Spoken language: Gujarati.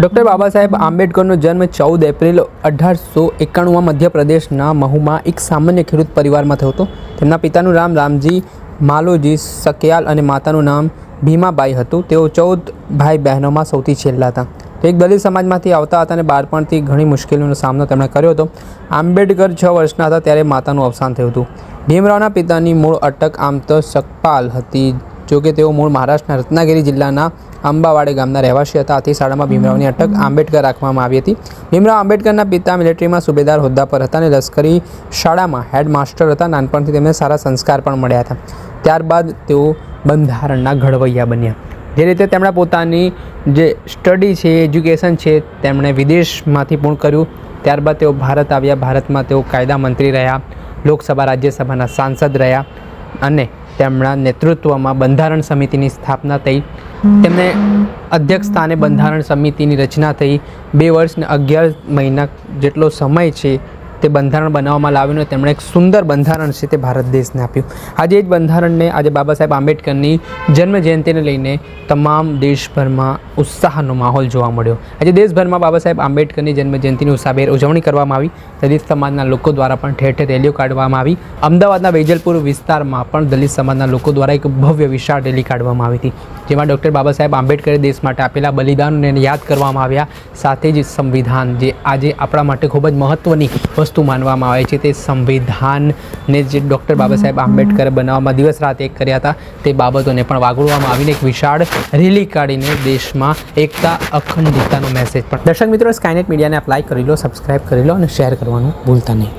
ડૉક્ટર બાબા સાહેબ આંબેડકરનો જન્મ ચૌદ એપ્રિલ અઢારસો એકાણુંમાં મધ્યપ્રદેશના મહુમાં એક સામાન્ય ખેડૂત પરિવારમાં થયો હતો. તેમના પિતાનું નામ રામજી માલોજી સકયાલ અને માતાનું નામ ભીમાબાઈ હતું. તેઓ ચૌદ ભાઈ બહેનોમાં સૌથી છેલ્લા હતા. તો એક દલિત સમાજમાંથી આવતા હતા અને બાળપણથી ઘણી મુશ્કેલીઓનો સામનો તેમણે કર્યો હતો. આંબેડકર છ વર્ષના હતા ત્યારે માતાનું અવસાન થયું હતું. ભીમરાવના પિતાની મૂળ અટક આમ તો સકપાલ હતી. જોકે તેઓ મૂળ મહારાષ્ટ્રના રત્નાગિરી જિલ્લાના અંબાવાડે ગામના રહેવાસી હતા. આથી શાળામાં ભીમરાવની અટક આંબેડકર રાખવામાં આવી હતી. ભીમરાવ આંબેડકરના પિતા મિલિટરીમાં સુબેદાર હોદ્દા પર હતા અને લશ્કરી શાળામાં હેડમાસ્ટર હતા. નાનપણથી તેમને સારા સંસ્કાર પણ મળ્યા હતા. ત્યારબાદ તેઓ બંધારણના ઘડવૈયા બન્યા. જે રીતે તેમણે પોતાની જે સ્ટડી છે, એજ્યુકેશન છે, તેમણે વિદેશમાંથી પૂર્ણ કર્યું. ત્યારબાદ તેઓ ભારત આવ્યા. ભારતમાં તેઓ કાયદા મંત્રી રહ્યા, લોકસભા, રાજ્યસભાના સાંસદ રહ્યા અને તેમના નેતૃત્વમાં બંધારણ સમિતિની સ્થાપના થઈ. તેમને અધ્યક્ષ સ્થાને બંધારણ સમિતિની રચના થઈ. બે વર્ષ ને અગિયાર મહિના જેટલો સમય છે તે બંધારણ બનાવવામાં લાવીને તેમણે એક સુંદર બંધારણ છે તે ભારત દેશને આપ્યું. આજે એ જ બંધારણને આજે બાબા સાહેબ આંબેડકરની જન્મ જયંતિને લઈને તમામ દેશભરમાં ઉત્સાહનો માહોલ જોવા મળ્યો. આજે દેશભરમાં બાબા સાહેબ આંબેડકરની જન્મ જયંતિની ઉત્સાહભેર ઉજવણી કરવામાં આવી. દલિત સમાજના લોકો દ્વારા પણ ઠેર ઠેર રેલીઓ કાઢવામાં આવી. અમદાવાદના વેજલપુર વિસ્તારમાં પણ દલિત સમાજના લોકો દ્વારા એક ભવ્ય વિશાળ રેલી કાઢવામાં આવી હતી. જેમાં ડૉક્ટર બાબા સાહેબ આંબેડકરે દેશ માટે આપેલા બલિદાનને યાદ કરવામાં આવ્યા. સાથે જ સંવિધાન જે આજે આપણા માટે ખૂબ જ મહત્ત્વની વસ્તુ માનવામાં આવે છે તે સંવિધાનને જે ડૉક્ટર બાબા સાહેબ આંબેડકરે બનાવવામાં દિવસ રાત એક કર્યા હતા તે બાબતોને પણ વાગોળવામાં આવીને એક વિશાળ રેલી કાઢીને દેશમાં એકતા, અખંડિતતાનો મેસેજ પણ દર્શક મિત્રો સ્કાયનેટ મીડિયાને અપ્લાય કરી લો સબસ્ક્રાઇબ કરી લો અને શેર કરવાનું ભૂલતા નહીં.